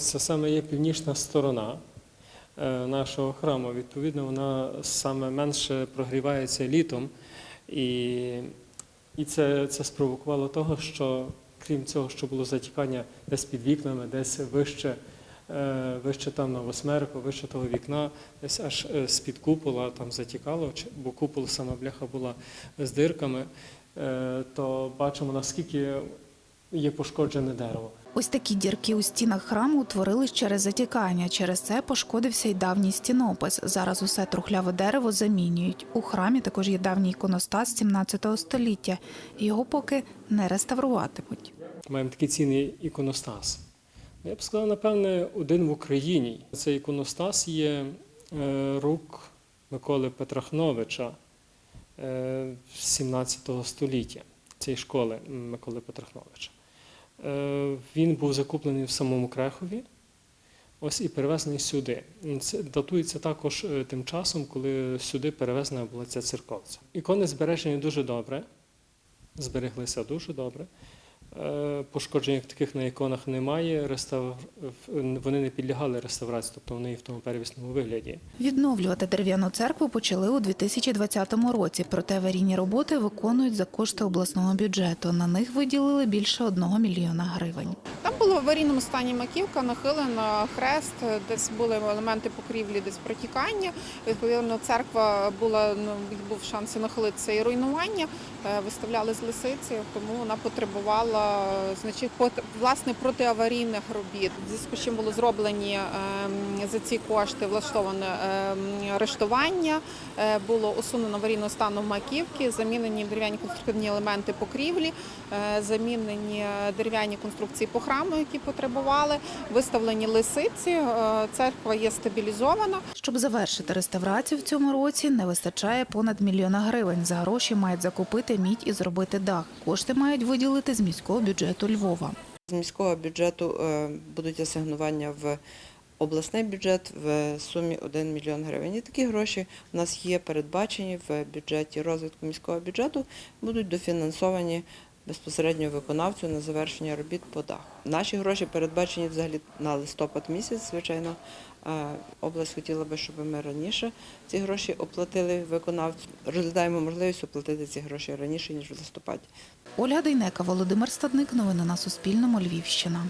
це саме є північна сторона е, нашого храму. Відповідно, вона саме менше прогрівається літом. І, і це, це спровокувало того, що крім цього, що було затікання десь під вікнами, десь вище, е, вище там на восьмерку, вище того вікна, десь аж е, з-під купола там затікало, бо купол сама бляха була з дирками, то бачимо, наскільки є пошкоджене дерево. Ось такі дірки у стінах храму утворились через затікання. Через це пошкодився й давній стінопис. Зараз усе трухляве дерево замінюють. У храмі також є давній іконостас 17 століття. Його поки не реставруватимуть. Маємо такий цінний іконостас. Я б сказав, напевне, один в Україні. Цей іконостас є е, рук Миколи Петрахновича е, 17 століття цієї школи Миколи Петрахновича. Е, Він був закуплений в самому Крехові. Ось і перевезений сюди. Це датується також е, тим часом, коли сюди перевезена була ця церковця. Ікони збережені дуже добре, збереглися дуже добре. Пошкоджень як таких на іконах немає. Реставр... Вони не підлягали реставрації, тобто вони є в тому первісному вигляді. Відновлювати дерев'яну церкву почали у 2020 році, проте аварійні роботи виконують за кошти обласного бюджету. На них виділили більше одного мільйона гривень. Там була в аварійному стані маківка, нахилена хрест, десь були елементи покрівлі, десь протікання. Відповідно, церква була ну був шанс нахилитися і руйнування. Е, Виставляли з лисиці, тому вона потребувала значить, пот- власне протиаварійних робіт. В зв'язку з чим було зроблені ем, за ці кошти влаштоване ем, арештування, е, було усунено аварійного стану маківки, замінені дерев'яні конструктивні елементи покрівлі, е, замінені дерев'яні конструкції по храму, які потребували, виставлені лисиці. е, Церква є стабілізована. Щоб завершити реставрацію в цьому році, не вистачає понад мільйона гривень. За гроші мають закупити мідь і зробити дах. Кошти мають виділити з міського бюджету Львова. З міського бюджету е, будуть асигнування в обласний бюджет в сумі 1 мільйон гривень. І такі гроші у нас є передбачені в бюджеті розвитку міського бюджету, будуть дофінансовані безпосередньо виконавцю на завершення робіт по даху. Наші гроші передбачені взагалі на листопад місяць, звичайно. Е, Область хотіла би, щоб ми раніше ці гроші оплатили виконавцю. Розглядаємо можливість оплатити ці гроші раніше, ніж в листопаді. Ольга Дейнека, Володимир Стадник. Новини на Суспільному. Львівщина.